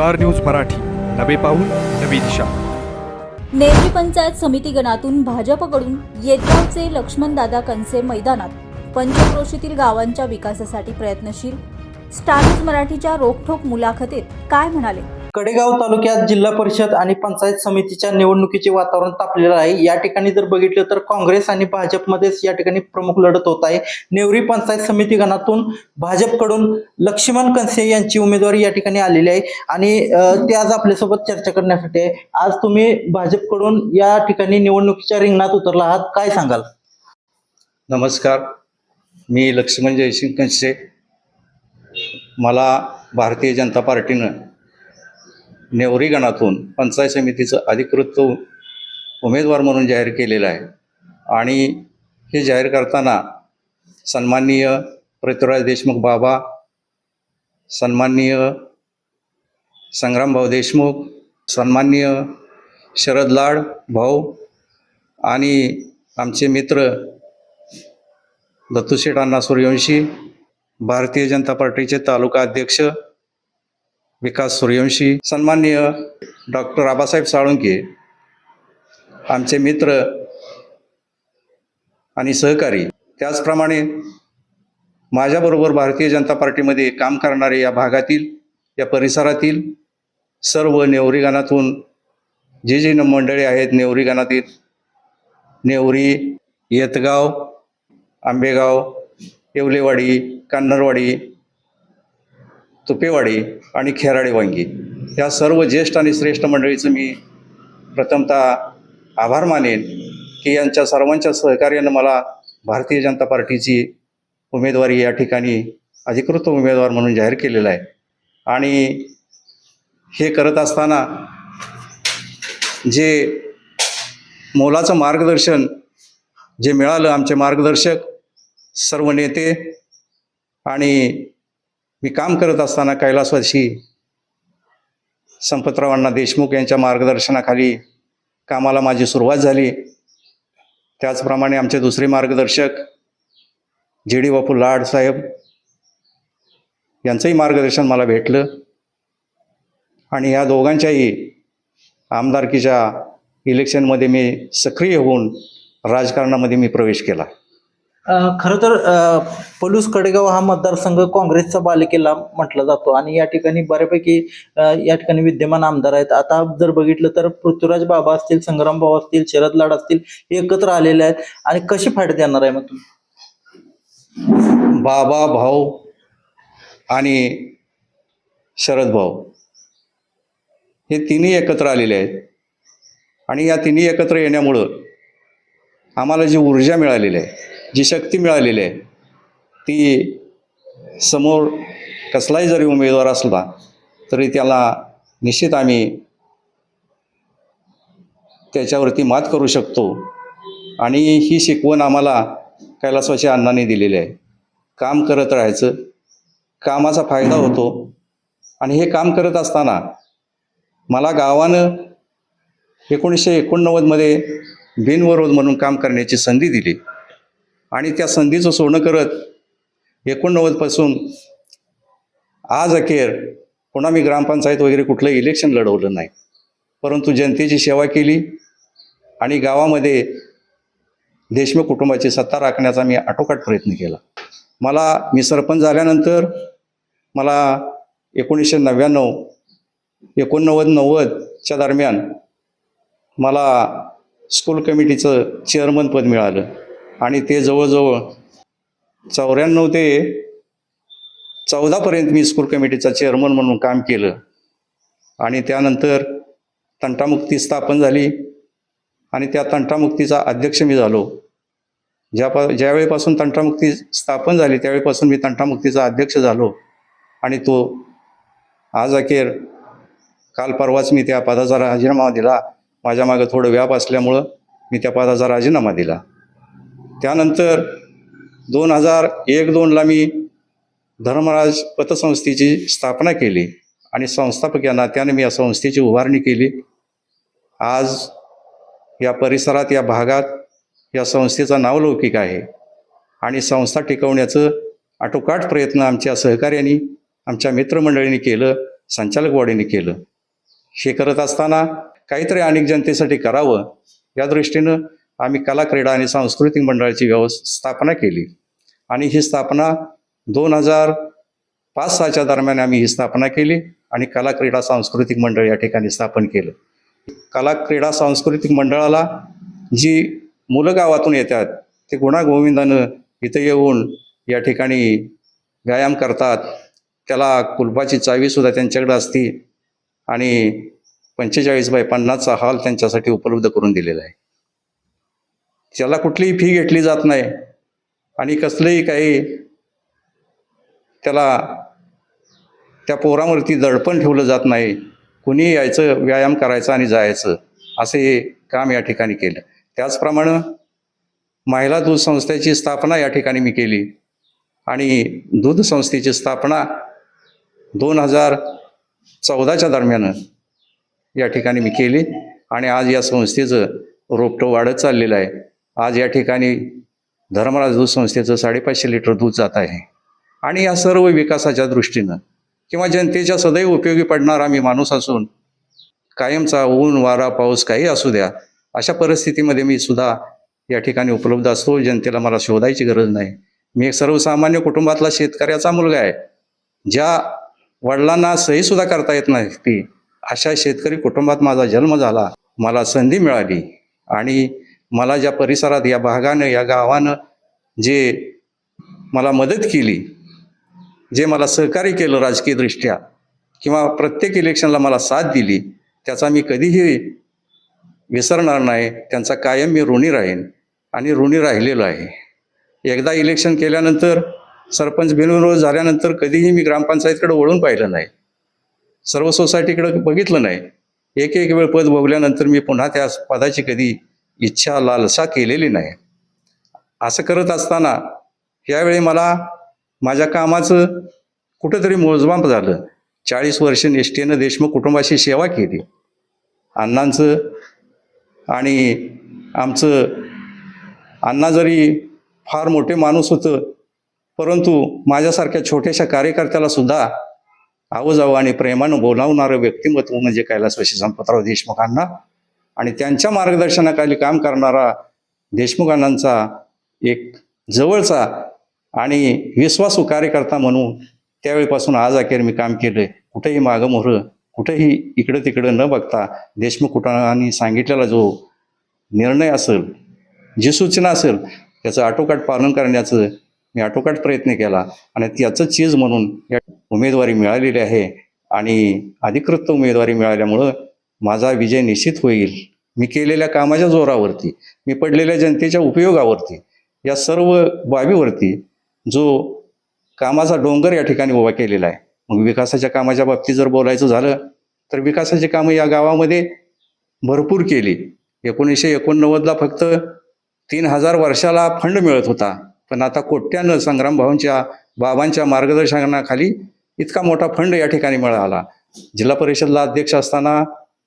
Star news Marathi. नवे पाऊल नवी दिशा. नेरवी पंचायत समिती गणातून भाजपकडून येतगावचे लक्ष्मणदादा कनसे मैदानात पंचक्रोशीतील गावांच्या विकासासाठी प्रयत्नशील स्टार न्यूज मराठीच्या रोखठोक मुलाखतीत काय म्हणाले? कडेगाव तालुक्यात जिल्हा परिषद आणि पंचायत समितीच्या निवडणुकीचे वातावरण तापलेलं आहे. या ठिकाणी जर बघितलं तर काँग्रेस आणि भाजपमध्येच या ठिकाणी प्रमुख लढत होत आहे. नेवरी पंचायत समिती गणातून भाजपकडून लक्ष्मण कनसे यांची उमेदवारी या ठिकाणी आलेली आहे. आणि ते आज आपल्यासोबत चर्चा करण्यासाठी आहे. आज तुम्ही भाजपकडून या ठिकाणी निवडणुकीच्या रिंगणात उतरला आहात. काय सांगाल? नमस्कार. मी लक्ष्मण जयसिंग कनसे. मला भारतीय जनता पार्टीनं नेवरी गणातून पंचायत समितीचं अधिकृत उमेदवार म्हणून जाहीर केलेलं आहे. आणि हे जाहीर करताना सन्माननीय पृथ्वीराज देशमुख बाबा सन्माननीय संग्रामभाऊ देशमुख सन्माननीय शरद लाड भाऊ आणि आमचे मित्र दत्तू शेठ अण्णा सूर्यवंशी भारतीय जनता पार्टीचे तालुका अध्यक्ष विकास सूर्यवंशी सन्माननीय डॉक्टर आबासाहेब साळुंके आमचे मित्र आणि सहकारी. त्याचप्रमाणे माझ्याबरोबर भारतीय जनता पार्टीमध्ये काम करणारे या भागातील या परिसरातील सर्व नेवरी गाणातून जे जे मंडळी आहेत नेवरी गाणातील नेवरी येतगाव आंबेगाव येवलेवाडी कान्नरवाडी तुपेवाडी आणि खेराडे वांगी. या सर्व ज्येष्ठ आणि श्रेष्ठ मंडळीचं मी प्रथमतः आभार मानेन की यांच्या सर्वांच्या सहकार्यानं मला भारतीय जनता पार्टीची उमेदवारी या ठिकाणी अधिकृत उमेदवार म्हणून जाहीर केलेला आहे. आणि हे करत असताना जे मोलाचं मार्गदर्शन जे मिळालं आमचे मार्गदर्शक सर्व नेते आणि मी काम करत असताना कैलासवासी संपतरावांना देशमुख यांच्या मार्गदर्शनाखाली कामाला माझी सुरुवात झाली. त्याचप्रमाणे आमचे दुसरे मार्गदर्शक जे डी बापू लाड साहेब यांचंही मार्गदर्शन मला भेटलं. आणि या दोघांच्याही आमदारकीच्या इलेक्शनमध्ये मी सक्रिय होऊन राजकारणामध्ये मी प्रवेश केला. खरं तर पलूस कडेगाव हा मतदारसंघ काँग्रेसचा बालेकिल्ला म्हटला जातो. आणि या ठिकाणी बऱ्यापैकी या ठिकाणी विद्यमान आमदार आहेत. आता जर बघितलं तर पृथ्वीराज बाबा असतील संग्राम भाऊ असतील शरद लाड असतील हे एकत्र आलेले आहेत. आणि कशी फाट देणार आहे मग तुम्ही? बाबा भाऊ आणि शरद भाऊ. हे तिन्ही एकत्र आलेले आहेत. आणि या तिन्ही एकत्र येण्यामुळं आम्हाला जी ऊर्जा मिळालेली आहे जी शक्ती मिळालेली आहे ती समोर कसलाही जरी उमेदवार असला तरी त्याला निश्चित आम्ही त्याच्यावरती मात करू शकतो. आणि ही शिकवण आम्हाला कैलासवासी अण्णांनी दिलेली आहे. काम करत राहायचं कामाचा फायदा होतो. आणि हे काम करत असताना मला गावानं एकोणीसशे एकोणनव्वदमध्ये बिनविरोध म्हणून काम करण्याची संधी दिली. आणि त्या संधीचं सोनं करत एकोणनव्वदपासून आज अखेर पुन्हा मी ग्रामपंचायत वगैरे कुठलं इलेक्शन लढवलं नाही. परंतु जनतेची सेवा केली आणि गावामध्ये देशमुख कुटुंबाची सत्ता राखण्याचा मी आटोकाट प्रयत्न केला. मला मी सरपंच झाल्यानंतर मला एकोणीसशे नव्याण्णव एकोणनव्वद नव्वदच्या दरम्यान मला स्कूल कमिटीचं चेअरमन पद मिळालं. आणि ते जवळजवळ चौऱ्याण्णव ते चौदापर्यंत मी स्कूल कमिटीचा चेअरमन म्हणून काम केलं. आणि त्यानंतर तंटामुक्ती स्थापन झाली. आणि त्या तंटामुक्तीचा अध्यक्ष मी झालो. ज्या पा ज्यावेळीपासून तंटामुक्ती स्थापन झाली त्यावेळीपासून मी तंटामुक्तीचा अध्यक्ष झालो. आणि तो आज अखेर काल परवाच मी त्या पदाचा राजीनामा दिला. माझ्या मागं थोडं व्याप असल्यामुळं मी त्या पदाचा राजीनामा दिला. त्यानंतर दोन हजार एक दोनला मी धर्मराज पतसंस्थेची स्थापना केली आणि संस्थापक या नात्याने मी या संस्थेची उभारणी केली. आज या परिसरात या भागात या संस्थेचा नावलौकिक आहे आणि संस्था टिकवण्याचं आटोकाट प्रयत्न आमच्या सहकार्यांनी आमच्या मित्रमंडळींनी केलं संचालकवाडीने केलं. हे करत असताना काहीतरी अनेक जनतेसाठी करावं या दृष्टीनं आम्ही कला क्रीडा आणि सांस्कृतिक मंडळाची व्यवस्था स्थापना केली. आणि ही स्थापना दोन हजार पाच सहाच्या दरम्यान आम्ही ही स्थापना केली आणि कला क्रीडा सांस्कृतिक मंडळ या ठिकाणी स्थापन केलं. कला क्रीडा सांस्कृतिक मंडळाला जी मुलं गावातून येतात ते गुणागोविंदानं इथं येऊन या ठिकाणी व्यायाम करतात. त्याला कुलपाची चावीसुद्धा त्यांच्याकडे असती आणि पंचेचाळीस बाय पन्नासचा हॉल त्यांच्यासाठी उपलब्ध करून दिलेला आहे. त्याला कुठलीही फी घेतली जात नाही आणि कसलंही काही त्याला त्या पोरावरती दडपण ठेवलं जात नाही. कुणी यायचं व्यायाम करायचं आणि जायचं असे हे काम या ठिकाणी केलं. त्याचप्रमाणे महिला दूध संस्थेची स्थापना या ठिकाणी मी केली. आणि दूध संस्थेची स्थापना दोन हजार चौदाच्या दरम्यान या ठिकाणी मी केली. आणि आज या संस्थेचं रोपटं वाढत चाललेलं आहे. आज या ठिकाणी धर्मराज दूध संस्थेचं साडेपाचशे लिटर दूध जात आहे. आणि या सर्व विकासाच्या दृष्टीनं किंवा जनतेच्या सदैव उपयोगी पडणारा मी माणूस असून कायमचा ऊन वारा पाऊस काही असू द्या अशा परिस्थितीमध्ये मी सुद्धा या ठिकाणी उपलब्ध असतो. जनतेला मला शोधायची गरज नाही. मी एक सर्वसामान्य कुटुंबातला शेतकऱ्याचा मुलगा आहे. ज्या वडिलांना सही सुद्धा करता येत नाही ती अशा शेतकरी कुटुंबात माझा जन्म झाला मला संधी मिळाली आणि मला ज्या परिसरात या भागानं या गावानं जे मला मदत केली जे मला सहकार्य केलं राजकीयदृष्ट्या किंवा प्रत्येक इलेक्शनला मला साथ दिली त्याचा मी कधीही विसरणार नाही. त्यांचा कायम मी ऋणी राहीन आणि ऋणी राहिलेलो आहे. एकदा इलेक्शन केल्यानंतर सरपंच बिनविरोध झाल्यानंतर कधीही मी ग्रामपंचायतकडे वळून पाहिलं नाही. सर्व सोसायटीकडं बघितलं नाही. एक एक वेळ पद भोगल्यानंतर मी पुन्हा त्या पदाची कधी इच्छा लालसा केलेली नाही. असं करत असताना यावेळी मला माझ्या कामाचं कुठंतरी मोजमाप झालं. चाळीस वर्ष निष्ठेनं देशमुख कुटुंबाची सेवा केली. अण्णांचं आणि आमचं अण्णा जरी फार मोठे माणूस होतं परंतु माझ्यासारख्या छोट्याशा कार्यकर्त्याला सुद्धा आवजावं आणि प्रेमानं बोलावणारं व्यक्तिमत्व म्हणजे कैलासवासी संपतराव देशमुखांना आणि त्यांच्या मार्गदर्शनाखाली काम करणारा देशमुख एक जवळचा आणि विश्वासू कार्यकर्ता म्हणून त्यावेळीपासून आज अखेर मी काम केलं कुठेही मागं मोहरं कुठेही इकडं तिकडं न बघता देशमुख कुटुंबांनी सांगितलेला जो निर्णय असेल जी सूचना असेल त्याचं आटोकाट पालन करण्याचं मी आटोकाट प्रयत्न केला आणि त्याचं चीज म्हणून या उमेदवारी मिळालेली आहे आणि अधिकृत उमेदवारी मिळाल्यामुळं माझा विजय निश्चित होईल. मी केलेल्या कामाच्या जोरावरती मी पडलेल्या जनतेच्या उपयोगावरती या सर्व बाबीवरती जो कामाचा डोंगर या ठिकाणी उभा केलेला आहे. मग विकासाच्या कामाच्या बाबतीत जर बोलायचं झालं तर विकासाची कामं या गावामध्ये भरपूर केली. एकोणीसशे एकोणनव्वदला फक्त तीन हजार वर्षाला फंड मिळत होता. पण आता कोट्यानं संग्रामभाऊंच्या बाबांच्या मार्गदर्शनाखाली इतका मोठा फंड या ठिकाणी मिळाला. जिल्हा परिषदला अध्यक्ष असताना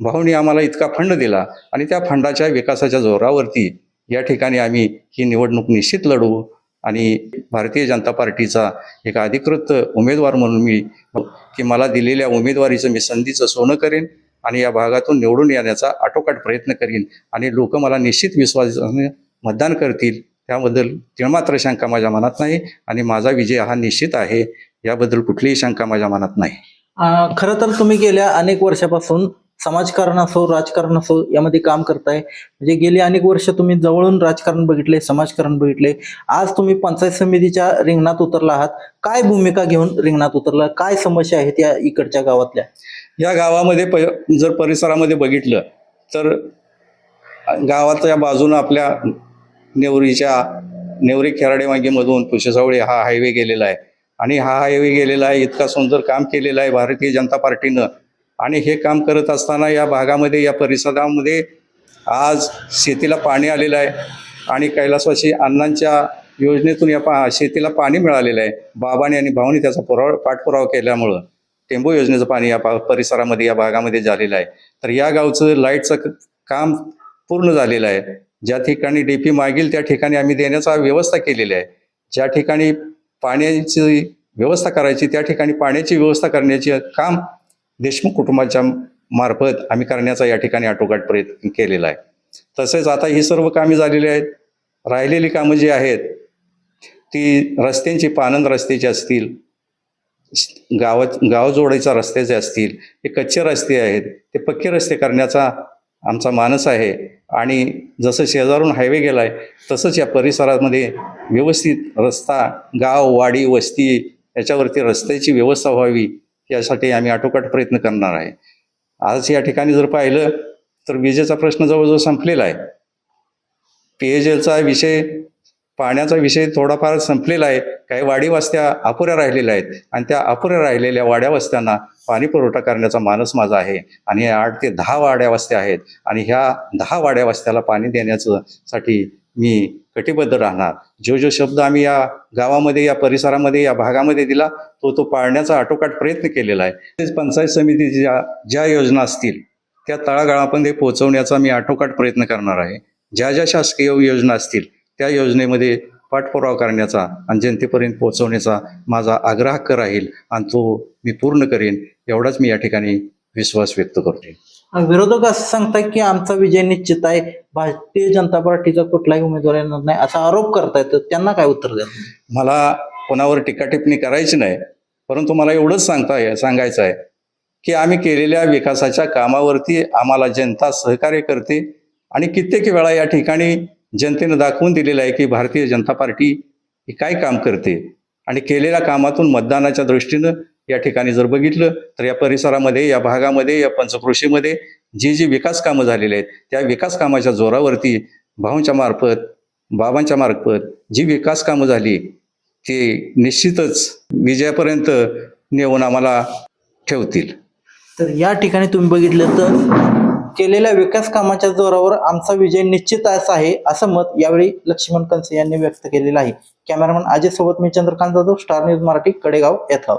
भाऊनी आम्हाला इतका फंड दिला आणि त्या फंडाच्या विकासाच्या जोरावरती या ठिकाणी आम्ही ही निवडणूक निश्चित लढवू आणि भारतीय जनता पार्टीचा एक अधिकृत उमेदवार म्हणून मी की मला दिलेल्या उमेदवारीचं मी संधीचं सोनं करेन आणि या भागातून निवडून येण्याचा आटोकाट प्रयत्न करीन आणि लोक मला निश्चित विश्वासाने मतदान करतील त्याबद्दल तिळमात्र शंका माझ्या मनात नाही आणि माझा विजय हा निश्चित आहे. याबद्दल कुठलीही शंका माझ्या मनात नाही. खरं तर तुम्ही गेल्या अनेक वर्षापासून समाजकारण असो राजकारण असो यामध्ये काम करताय. म्हणजे गेली अनेक वर्ष तुम्ही जवळून राजकारण बघितले समाजकारण बघितले. आज तुम्ही पंचायत समितीच्या रिंगणात उतरला आहात. काय भूमिका घेऊन रिंगणात उतरला? काय समस्या आहेत या इकडच्या गावातल्या? या गावामध्ये प जर परिसरामध्ये बघितलं तर गावाच्या बाजूनं आपल्या नेवरीच्या नेवरी खेराडे मागेमधून पुशेसावळी हा हायवे गेलेला आहे. आणि हा हायवे गेलेला आहे इतका सुंदर काम केलेलं आहे भारतीय जनता पार्टीनं. आणि हे काम करत असताना या भागामध्ये या परिसरामध्ये आज शेतीला पाणी आलेलं आहे आणि कैलासवासी अण्णांच्या योजनेतून या पा शेतीला पाणी मिळालेलं आहे. बाबाने आणि भाऊने त्याचा पुरावा पाठपुरावा केल्यामुळं टेंबू योजनेचं पाणी या पा- परिसरामध्ये या भागामध्ये झालेलं आहे. तर या गावचं लाईटचं काम पूर्ण झालेलं आहे. ज्या ठिकाणी डीपी मागील त्या ठिकाणी आम्ही देण्याचा व्यवस्था केलेली आहे. ज्या ठिकाणी पाण्याची व्यवस्था करायची त्या ठिकाणी पाण्याची व्यवस्था करण्याचे काम देशमुख कुटुंबाच्या मार्फत आम्ही करण्याचा या ठिकाणी आटोकाट प्रयत्न केलेला आहे. तसेच आता ही सर्व कामे झालेली आहेत. राहिलेली कामं जी आहेत ती रस्त्यांची पानंद रस्त्याची असतील गावात गावजोडायचा रस्त्याचे असतील ते कच्चे रस्ते आहेत ते पक्के रस्ते करण्याचा आमचा मानस आहे. आणि जसं शेजारून हायवे गेला आहे तसंच या परिसरामध्ये व्यवस्थित रस्ता गाव वाडी वस्ती याच्यावरती रस्त्याची व्यवस्था व्हावी यासाठी आम्ही आटोकाट प्रयत्न करणार आहे. आज या ठिकाणी जर पाहिलं तर विजेचा प्रश्न जवळजवळ संपलेला आहे. पेयजलचा विषय पाण्याचा विषय थोडाफार संपलेला आहे. काही वाडी वस्त्या अपुऱ्या राहिलेल्या आहेत. आणि त्या अपुऱ्या राहिलेल्या वाड्या वस्त्यांना पाणी पुरवठा करण्याचा मानस माझा आहे. आणि या आठ ते दहा वाड्या वस्त्या आहेत. आणि ह्या दहा वाड्या वस्त्याला पाणी देण्याचं साठी मी कटिबद्ध राहणार. जो जो शब्द आम्ही या गावामध्ये या परिसरामध्ये या भागामध्ये दिला तो तो पाळण्याचा आटोकाट प्रयत्न केलेला आहे. तसेच पंचायत समितीच्या ज्या योजना असतील त्या तळागाळामध्ये पोहोचवण्याचा मी आटोकाट प्रयत्न करणार आहे. ज्या ज्या शासकीय योजना असतील त्या योजनेमध्ये पाठपुरावा करण्याचा आणि जनतेपर्यंत पोहोचवण्याचा माझा आग्रह राहील आणि तो मी पूर्ण करेन एवढाच मी या ठिकाणी विश्वास व्यक्त करतो. विरोधक असं सांगतात की आमचा विजय निश्चित आहे. भारतीय जनता पार्टीचा कुठलाही उमेदवार येणार नाही असा आरोप करतायत तर त्यांना काय उत्तर द्या मला कोणावर टीका टिप्पणी करायची नाही परंतु मला एवढंच सांगता सांगायचं आहे की आम्ही केलेल्या विकासाच्या कामावरती आम्हाला जनता सहकार्य करते आणि कित्येक वेळा या ठिकाणी जनतेनं दाखवून दिलेलं आहे की भारतीय जनता पार्टी ही काय काम करते आणि केलेल्या कामातून मतदानाच्या दृष्टीनं या ठिकाणी जर बघितलं तर या परिसरामध्ये या भागामध्ये या पंचकृषीमध्ये जी जी विकास कामं झालेले आहेत त्या विकास कामाच्या जोरावरती भाऊंच्या मार्फत बाबांच्या मार्फत जी विकास कामं झाली ती निश्चितच विजयापर्यंत नेऊन आम्हाला ठेवतील. तर या ठिकाणी तुम्ही बघितलं तर केलेल्या विकास कामाच्या जोरावर आमचा विजय निश्चित असा आहे असं मत यावेळी लक्ष्मण कंसे यांनी व्यक्त केलेलं आहे. कॅमेरामन अजय सोबत मी चंद्रकांत जाधव स्टार न्यूज मराठी कडेगाव येथाव.